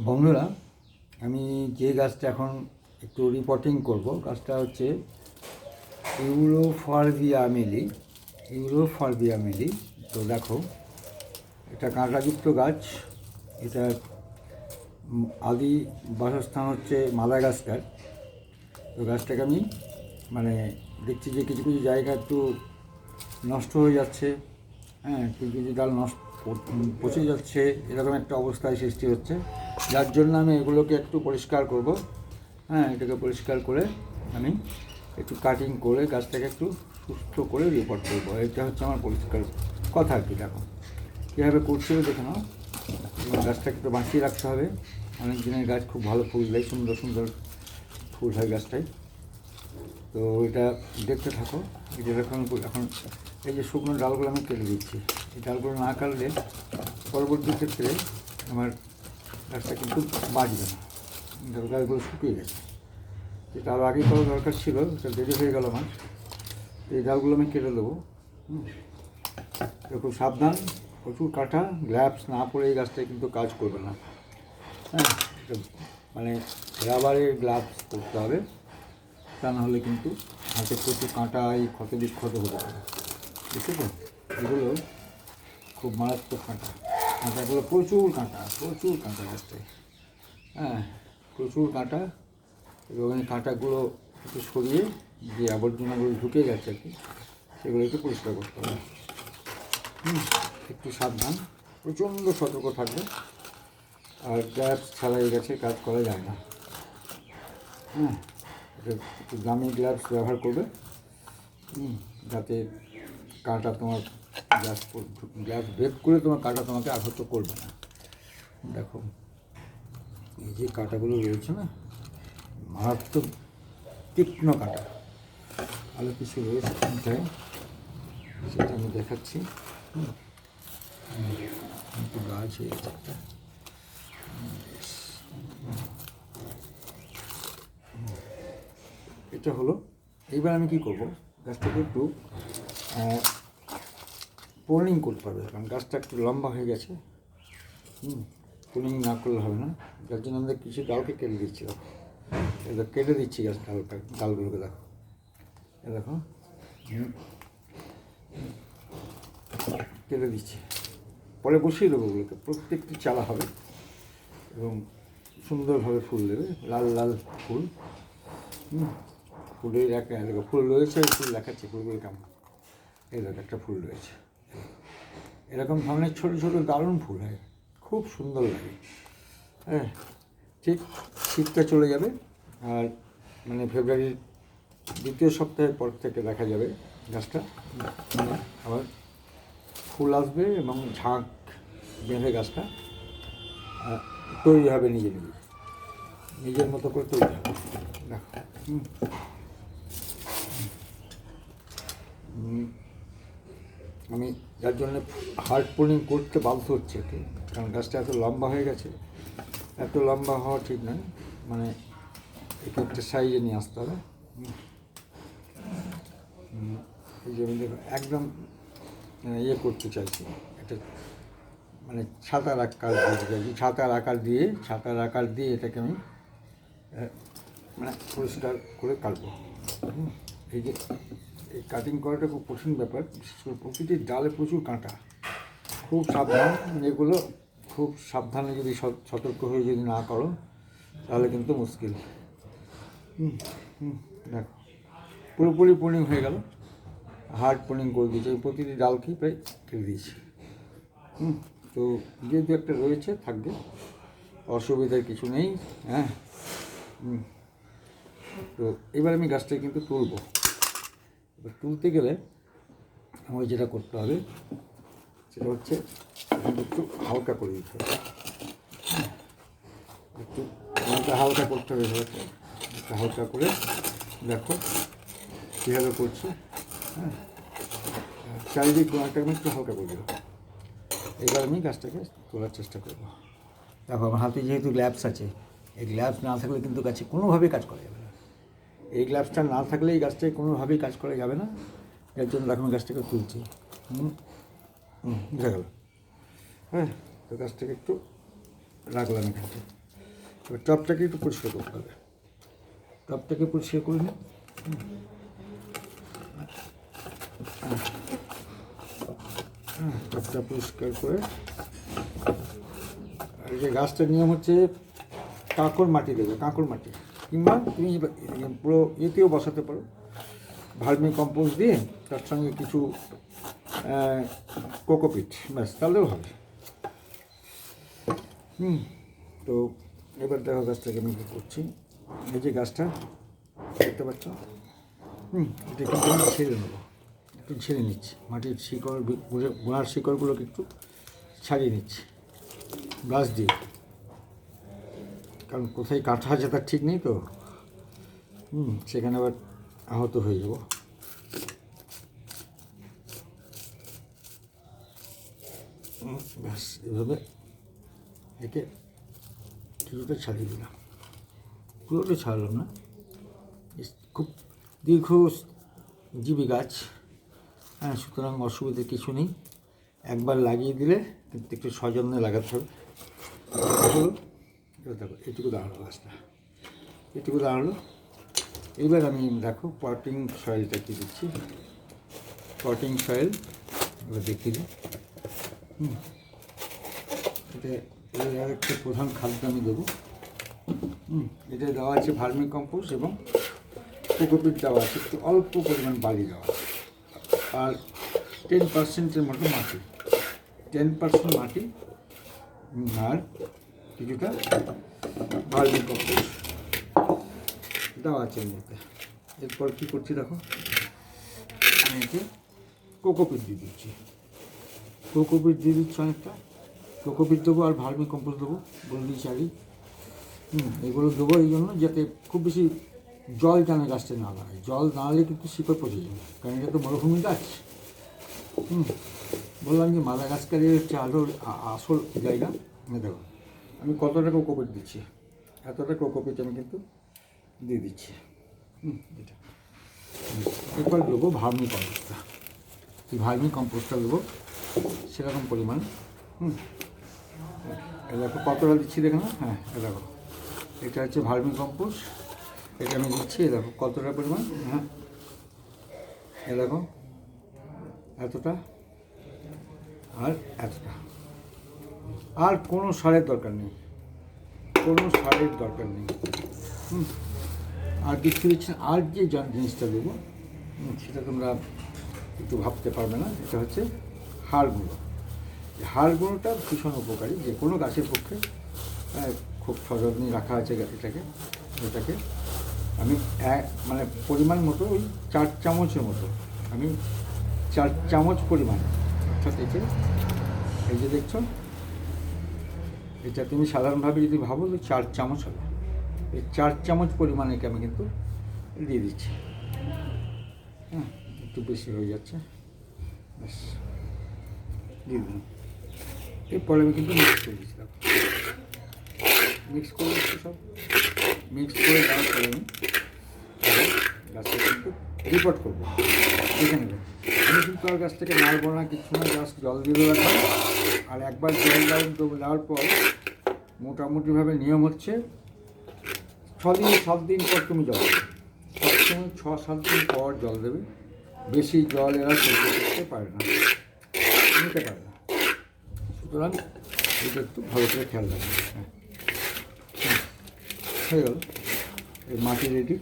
বন্ধুরা, আমি যে গাছটা এখন একটু রিপোর্টিং করব, গাছটা হচ্ছে ইউরোফারবিয়া মিলি ইউরোফারবিয়া মিলি তো দেখো, এটা কাঁটাযুক্ত গাছ, এটা আদি বাসস্থান হচ্ছে মালা মাদাগাস্কার। তো গাছটাকে আমি মানে দেখছি যে কিছু কিছু জায়গা একটু নষ্ট হয়ে যাচ্ছে হ্যাঁ কিছু কিছু ডাল নষ্ট, পচে যাচ্ছে, এরকম একটা অবস্থায় সৃষ্টি হচ্ছে। যার জন্য আমি এগুলোকে একটু পরিষ্কার করব। হ্যাঁ এটাকে পরিষ্কার করে আমি একটু কাটিং করে গাছটাকে একটু সুস্থ করে রিপোর্ট করব। এটা হচ্ছে আমার পরিষ্কার কথা আর কি, দেখো। কীভাবে করছিল দেখে নাও। গাছটাকে একটু বাঁচিয়ে রাখতে হবে। অনেক দিনের গাছ খুব ভালো ফুল দেয়, সুন্দর সুন্দর ফুল হয় গাছটায়। তো এটা দেখতে থাকো। এটা এখন এখন এই যে শুকনো ডালগুলো আমি কেটে দিচ্ছি। এই ডালগুলো না কাটলে পরবর্তী ক্ষেত্রে আমার গাছটা কিন্তু বাঁচবে না। গাছগুলো শুকিয়ে গেছে। যেটা আরও আগে করা দরকার ছিল সেটা দেরি হয়ে গেল আমার। এই ডালগুলো আমি কেটে দেবো খুব সাবধান, প্রচুর কাটা গ্লাভস না পরে এই গাছটায় কিন্তু কাজ করবে না। হ্যাঁ মানে রাবারের গ্লাভস করতে হবে, তা না হলে কিন্তু হাতে প্রচুর কাঁটা, এই ক্ষত বিক্ষত হতে পারে। বুঝছ? এগুলো খুব মারাত্মক কাঁটা। কাঁটাগুলো প্রচুর কাঁটা প্রচুর কাঁটা গাছটায়। হ্যাঁ প্রচুর কাঁটা। এবং কাঁটাগুলো একটু সরিয়ে যে আবর্জনাগুলো ঢুকে গেছে আর কি সেগুলো একটু পরিষ্কার করতে হবে। হুম, একটু সাবধান প্রচণ্ড সতর্ক থাকবে। আর গ্যাস ছাড়া এই গাছে কাজ করা যায় না। হ্যাঁ একটু দামি গ্লাভস ব্যবহার করবে। যাতে কাঁটা তোমার গ্লাস গ্লাস ব্রেক করে তোমার কাঁটা তোমাকে আঘাত করবে না। দেখো, এই যে কাঁটাগুলো রয়েছে না, মারাত্মক তীক্ষ্ণ কাঁটা। আরও কিছু রয়েছে সেটা আমি দেখাচ্ছি। গাছ হয়ে গেছে একটা। এটা হলো, এইবার আমি কি করব? গাছটাকে একটু পোলিং করতে হবে কারণ গাছটা একটু লম্বা হয়ে গেছে। হুম পোলিং না করলে হবে না। যার জন্য আমরা কিছু ডালকে কেটে দিচ্ছিলাম এটা কেটে দিচ্ছি গাছ ডালটা, ডালগুলোকে দেখো। এ দেখো। কেটে দিচ্ছি। পরে বসিয়ে দেবো ওগুলোকে। প্রত্যেকটি চালা হবে এবং সুন্দরভাবে ফুল দেবে। লাল লাল ফুল। হুম, ফুলের একটা ফুল রয়েছে, ফুল দেখাচ্ছে। ফুলগুলো কেমন এই দেখো, একটা ফুল রয়েছে। এরকম ধরনের ছোটো ছোটো দারুণ ফুল হয়। খুব সুন্দর লাগে। হ্যাঁ ঠিক শীতটা চলে যাবে আর মানে ফেব্রুয়ারির দ্বিতীয় সপ্তাহের পর থেকে দেখা যাবে গাছটা। মানে আবার ফুল আসবে এবং ঝাঁক বেঁধে গাছটা তৈরি হবে নিজে নিজে। নিজের মতো করে তৈরি হবে। দেখো। হুম। আমি যার জন্য হার্ড পুলিং করতে বাধ্য হচ্ছে একে। কারণ গাছটা এত লম্বা হয়ে গেছে এত লম্বা হওয়া ঠিক নয়। মানে একে একটা সাইজে নিয়ে আসতে হবে। এই যে আমি দেখো একদম আহ, ইয়ে করতে চাইছি। এটা মানে ছাতার আকার দিতে চাইছি। ছাতার আকার দিয়ে ছাতার আকার দিয়ে এটাকে আমি মানে পরিষ্কার করে কাটবো। এই যে এই কাটিং করাটা খুব কঠিন ব্যাপার, বিশেষ করে প্রকৃতির ডালে প্রচুর কাঁটা। খুব সাবধান এগুলো খুব সাবধানে যদি সত- সতর্ক হয়ে যদি না করো, তাহলে কিন্তু মুশকিল। দেখো, পুরোপুরি পুলিং হয়ে গেল। হার্ড পুলিং করে দিয়েছি আমি প্রতিটি ডালকেই প্রায় কেটে দিয়েছি। হুম, তো যেহেতু একটা রয়েছে, থাকবে। অসুবিধার কিছু নেই হ্যাঁ। তো এবার আমি গাছটা কিন্তু তুলবো। এবার তুলতে গেলে আমাকে যেটা করতে হবে, সেটা হচ্ছে একটু হালকা করে দিতে হবে। একটু হালকা হালকা করতে হবে একটু হালকা করে দেখো কীভাবে করছে হ্যাঁ। চারিদিক গোড়াটা আমি একটু হালকা করে দেবো। এবার আমি গাছটাকে তোলার চেষ্টা করব। দেখো, আমার হাতে যেহেতু গ্ল্যাভস আছে, এই গ্ল্যাভস না থাকলে কিন্তু গাছে কোনোভাবেই কাজ করা এই গ্লাভসটা না থাকলে এই গাছটায় কোনোভাবেই কাজ করা যাবে না। এর জন্য এখন গাছটাকে তুলছি। হুম? হুম বুঝা গেল। হ্যাঁ তো গাছটাকে একটু রাখলাম এখানটা। এবার টপটাকে একটু পরিষ্কার করতে হবে। টপটাকে পরিষ্কার করে নিই হ্যাঁ, টপটা পরিষ্কার করে। আর যে গাছটার নিয়ম হচ্ছে কাঁকড় মাটি দেবে কাঁকড় মাটি। কিংবা তুমি পুরো এতেও বসাতে পারো। ভার্মি কম্পোস্ট দিয়ে তার সঙ্গে কিছু কোকোপিট, ব্যাস, তাহলেও হবে। হুম, তো এবার দেখো গাছটাকে আমি কী করছি। এই যে গাছটা, দেখতে পাচ্ছ? হুম, এটা কিন্তু আমি ছেড়ে নেব একটু ছেড়ে নিচ্ছি। মাটির শিকড় গোড়ার শিকড়গুলোকে একটু ছাড়িয়ে নিচ্ছি। ব্রাশ দিয়ে। কারণ কোথায় কাটা আছে তার ঠিক নেই তো। হুম, সেখানে আবার আহত হয়ে যাব। ব্যাস, এভাবে একে কিছুটা ছাড়িয়ে দিলাম। পুরোটা ছাড়লাম না। খুব দীর্ঘ জীবী গাছ। হ্যাঁ সুতরাং অসুবিধা কিছু নেই। একবার লাগিয়ে দিলে কিন্তু একটু সযত্নে লাগাতে হবে। এবার দেখো, এটুকু দাঁড়াল গাছটা। এটুকু দাঁড়াল। এবার আমি দেখো পটিং সয়েলটা কি দিচ্ছি? পটিং সয়েল এবার দিই। হুম। এটা, এর আরেকটা প্রধান খাদ্য আমি দেবো। হুম, এটা দেওয়া আছে ভার্মি কম্পোস্ট এবং কোকোপিট দেওয়া আছে, একটু অল্প পরিমাণ বালি দেওয়া আছে। আর টেন পার্সেন্টের মতো মাটি। টেন পার্সেন্ট মাটি আর কিছুটা ভার্মি দেওয়া আছে এর মধ্যে এরপর কী করছি দেখো আমি একে কোকোপিট দিয়ে দিচ্ছি কোকোপিট দিয়ে দিচ্ছি অনেকটা কোকোপিট দেবো আর ভার্মি কম্পোস্ট দেবো বলে দিয়েছি আগেই হুম এগুলো দেবো এই জন্য যাতে খুব বেশি জল যেন গাছটা না দাঁড়ায় জল দাঁড়ালে কিন্তু শিকড় পচে যাবে কারণ এটা তো মরুভূমি গাছ হুম বললাম যে মাদাগাস্কারের হচ্ছে আলো আ- আসল জায়গা দেখো আমি কতটা কোকোপিট দিচ্ছি? এতটা কোকোপিট আমি কিন্তু দিয়ে দিচ্ছি। হুম, এটা। এরপর দেবো ভার্মি কম্পোস্টটা। এই ভার্মি কম্পোস্টটা দেবো সেরকম পরিমাণ। হুম। দেখো কতটা দিচ্ছি দেখো না হ্যাঁ দেখো। এটা হচ্ছে ভার্মি কম্পোস্ট। এটা আমি দিচ্ছি দেখো কতটা পরিমাণ। হ্যাঁ। দেখো, এতটা আর এতটা। আর কোনো সারের দরকার নেই। কোনো সারের দরকার নেই। হুম। আর কিছু দিচ্ছি না। আর যে জন- জিনিসটা দেবো সেটা তোমরা একটু ভাবতে পারবে না এটা হচ্ছে হাড় গুঁড়ো। এই হাড় গুঁড়োটা ভীষণ উপকারী, যে কোনো গাছের পক্ষে খুব সযত্নে রাখা আছে এটাকে এটাকে আমি এক মানে পরিমাণ মতো ওই চার চামচের মতো, আমি চার চামচ পরিমাণ। অর্থাৎ এতে এই যে দেখছ এটা তুমি সাধারণভাবে যদি ভাবো, তো চার চামচ হবে। এই চার চামচ পরিমাণ আমি কিন্তু দিয়ে দিচ্ছি। হ্যাঁ একটু বেশি হয়ে যাচ্ছে। ব্যাস, দিয়ে দিলাম। এরপরে আমি কিন্তু মিক্স করে দিচ্ছিলাম মিক্স করে দিচ্ছি সব। মিক্স করে দেওয়ার পরে আমি গাছটা কিন্তু রিপোর্ট করব। দেখে নেবে। আমি কিন্তু আর গাছটাকে মারবো না, কিছু না গাছ জল দিয়ে রাখব আর একবার জল দেওয়ার দেওয়ার পর মোটামুটিভাবে নিয়ম হচ্ছে ছ দিন সাত দিন পর তুমি জল দেবে। সবসময় ছ, সাত দিন পর জল দেবে। বেশি জল এরা সহ্য করতে পারে না। নিতে পারে না। সুতরাং এটা একটু ভালো করে খেয়াল রাখবে। হ্যাঁ। হয়ে গেল। এই মাটি রেডি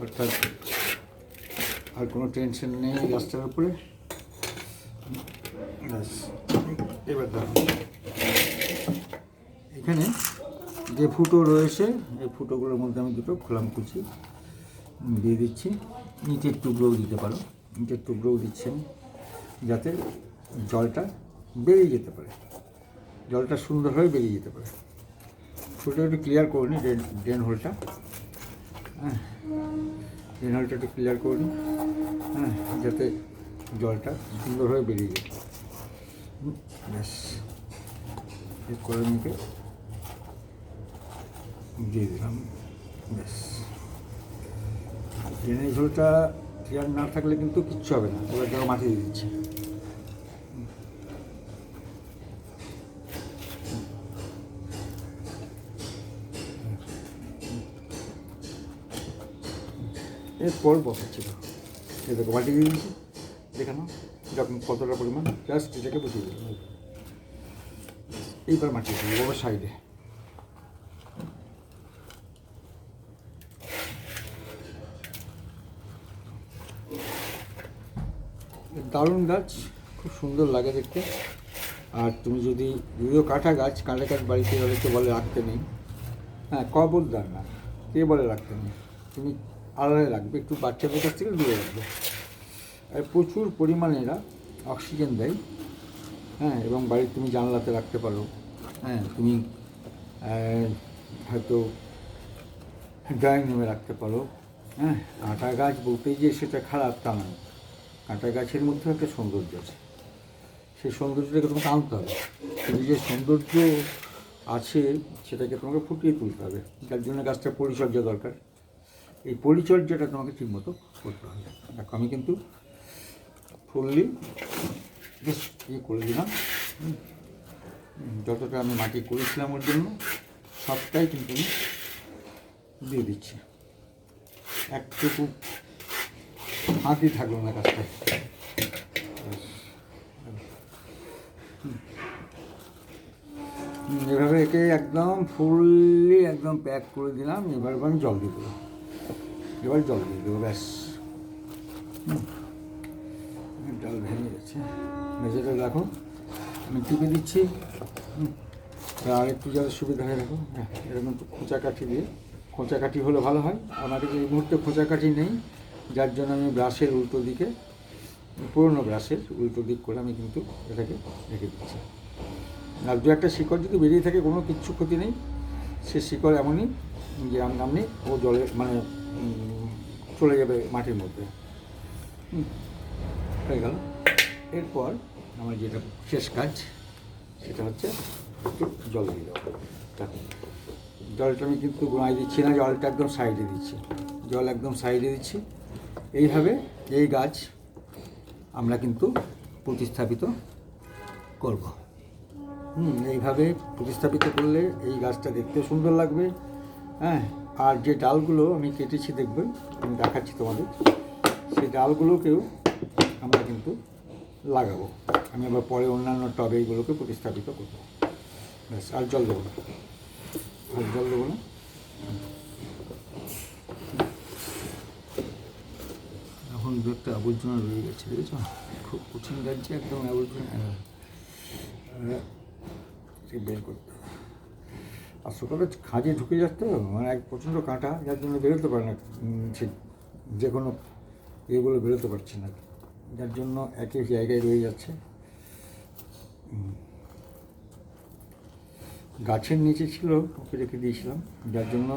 অর্থাৎ আর কোনো টেনশন নেই গাছটার উপরে। ব্যাস। এবার দেখো এখানে যে ফুটো রয়েছে, এই ফুটোগুলোর মধ্যে আমি দুটো খোলাম কুচি। দিয়ে দিচ্ছি। নিচের টুকরোও দিতে পারো। নিচের টুকরোও দিচ্ছেন যাতে জলটা বেরিয়ে যেতে পারে। জলটা সুন্দরভাবে বেরিয়ে যেতে পারে। ফুটো একটু ক্লিয়ার করে নিই ড্রেন ড্রেন হোলটা হ্যাঁ ড্রেন হোলটা একটু ক্লিয়ার করে নিই হ্যাঁ যাতে জলটা সুন্দরভাবে বেরিয়ে যায়। ব্যাস। এই করে মুখে দিয়ে দিলাম। ব্যাস। ড্রেনের ঝোলটা ক্লিয়ার না থাকলে কিন্তু কিচ্ছু হবে না। ওরা জল মাঠে দিয়ে দিচ্ছে। এরপর বসাচ্ছিল দেখো বাটি দিয়ে দিয়েছি। দেখানো যখন কতটা পরিমাণ? জাস্ট এটাকে বসিয়ে দিলাম এইবার মাটি সাইডে। দারুণ গাছ, খুব সুন্দর লাগে দেখতে। আর তুমি যদি যদিও কাঁটা গাছ কাঁটা গাছ বাড়িতে অনেকে বলে রাখতে নেই। হ্যাঁ কবরদার না, কে বলে রাখতে নেই? তুমি আলাদা রাখবে, একটু বাচ্চাদের কাছ থেকে দূরে রাখবে। প্রচুর পরিমাণে এরা অক্সিজেন দেয়। হ্যাঁ এবং বাড়ির তুমি জানলাতে রাখতে পারো। হ্যাঁ তুমি হয়তো ড্রয়িং রুমে রাখতে পারো। হ্যাঁ কাঁটা গাছ বলতেই যে সেটা খারাপ তা নয়। কাঁটা গাছের মধ্যে একটা সৌন্দর্য আছে। সেই সৌন্দর্যটাকে তোমাকে আনতে হবে। কিন্তু যে সৌন্দর্য আছে, সেটাকে তোমাকে ফুটিয়ে তুলতে হবে। যার জন্য গাছটা পরিচর্যা দরকার। এই পরিচর্যাটা তোমাকে ঠিকমতো করতে হবে। দেখো, আমি কিন্তু ফুললি বেশ ইয়ে করে দিলাম। যতটা আমি মাটি করেছিলাম ওর জন্য সবটাই কিন্তু আমি দিয়ে দিচ্ছি। একটুকু ফাঁকি থাকল না কাজটা হুম, এভাবে একে একদম ফুললি একদম প্যাক করে দিলাম এবার আমি জল দিয়ে দেবো। এবার জল দিয়ে দেবো ব্যাস। হুম। গেছে মেঝেটা রাখো আমি টিপে দিচ্ছি। আর একটু যাতে সুবিধা হয়ে রাখো হ্যাঁ এরকম খোঁচা কাঠি দিয়ে। খোঁচা কাঠি হলে ভালো হয়। আমার কাছে এই মুহূর্তে খোঁচা কাঠি নেই। যার জন্য আমি ব্রাশের উল্টো দিকে, পুরনো ব্রাশের উল্টো দিক করে আমি কিন্তু এটাকে রেখে দিচ্ছি। আর দু একটা শিকড় যদি বেরিয়ে থাকে, কোনো কিচ্ছু ক্ষতি নেই। সে শিকড় এমনই যে আমনামনি ও জলে মানে চলে যাবে মাটির মধ্যে। হয়ে গেল। এরপর আমার যেটা শেষ কাজ, সেটা হচ্ছে একটু জল দিয়ে দেবো। জলটা আমি কিন্তু গোড়ায় দিচ্ছি না, জলটা একদম সাইডে দিচ্ছি। জল একদম সাইডে দিচ্ছি। এইভাবে এই গাছ আমরা কিন্তু প্রতিস্থাপিত করব। হুম, এইভাবে প্রতিস্থাপিত করলে এই গাছটা দেখতে সুন্দর লাগবে। হ্যাঁ আর যে ডালগুলো আমি কেটেছি দেখবেন আমি দেখাচ্ছি তোমাদের, সেই ডালগুলোকেও আমরা কিন্তু লাগাবো। আমি আবার পরে অন্যান্য টবে এইগুলোকে প্রতিস্থাপিত করব। ব্যাস আর জল দেবো না। আর জল দেবো না? এখন দু একটা আবর্জনা রয়ে গেছে দেখেছ খুব কঠিন যাচ্ছে একদম আবর্জনা। হ্যাঁ। হ্যাঁ, বের করতে। আর সকালে খাঁজে ঢুকে যাচ্ছে মানে এক প্রচণ্ড কাঁটা যার জন্য বেরোতে পারে না। সে যে কোনো এগুলো বেরোতে পারছে না। যার জন্য একই জায়গায় রয়ে যাচ্ছে। গাছের নিচে ছিল, ওকে রেখে দিয়েছিলাম। যার জন্য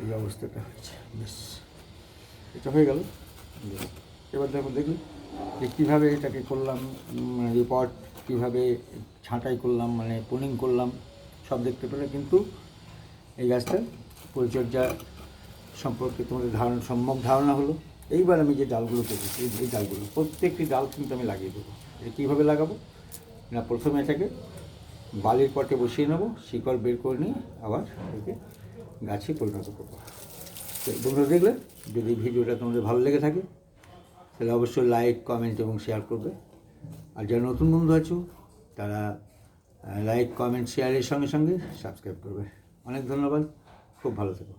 এই অবস্থাটা হয়েছে। বেশ এটা হয়ে গেল। এবার দেখো দেখি যে কীভাবে এটাকে করলাম রিপোর্ট কীভাবে ছাঁটাই করলাম মানে পুনিং করলাম, সব দেখতে পেলে কিন্তু এই গাছটার পরিচর্যা সম্পর্কে তোমাদের ধারণা, সম্যক ধারণা হলো। এইবার আমি যে ডালগুলো পেয়েছি এই ডালগুলো, প্রত্যেকটি ডাল কিন্তু আমি লাগিয়ে দেবো। এটা কীভাবে লাগাবো? না, প্রথমে এটাকে বালির পটে বসিয়ে নেব, শিকড় বের করে নিয়ে আবার একে গাছে পরিণত করব। তো বন্ধুরা দেখলে, যদি ভিডিওটা তোমাদের ভালো লেগে থাকে, তাহলে অবশ্যই লাইক, কমেন্ট এবং শেয়ার করবে। আর যারা নতুন বন্ধু আছো, তারা লাইক, কমেন্ট, শেয়ারের সঙ্গে সঙ্গে সাবস্ক্রাইব করবে। অনেক ধন্যবাদ, খুব ভালো থেকো।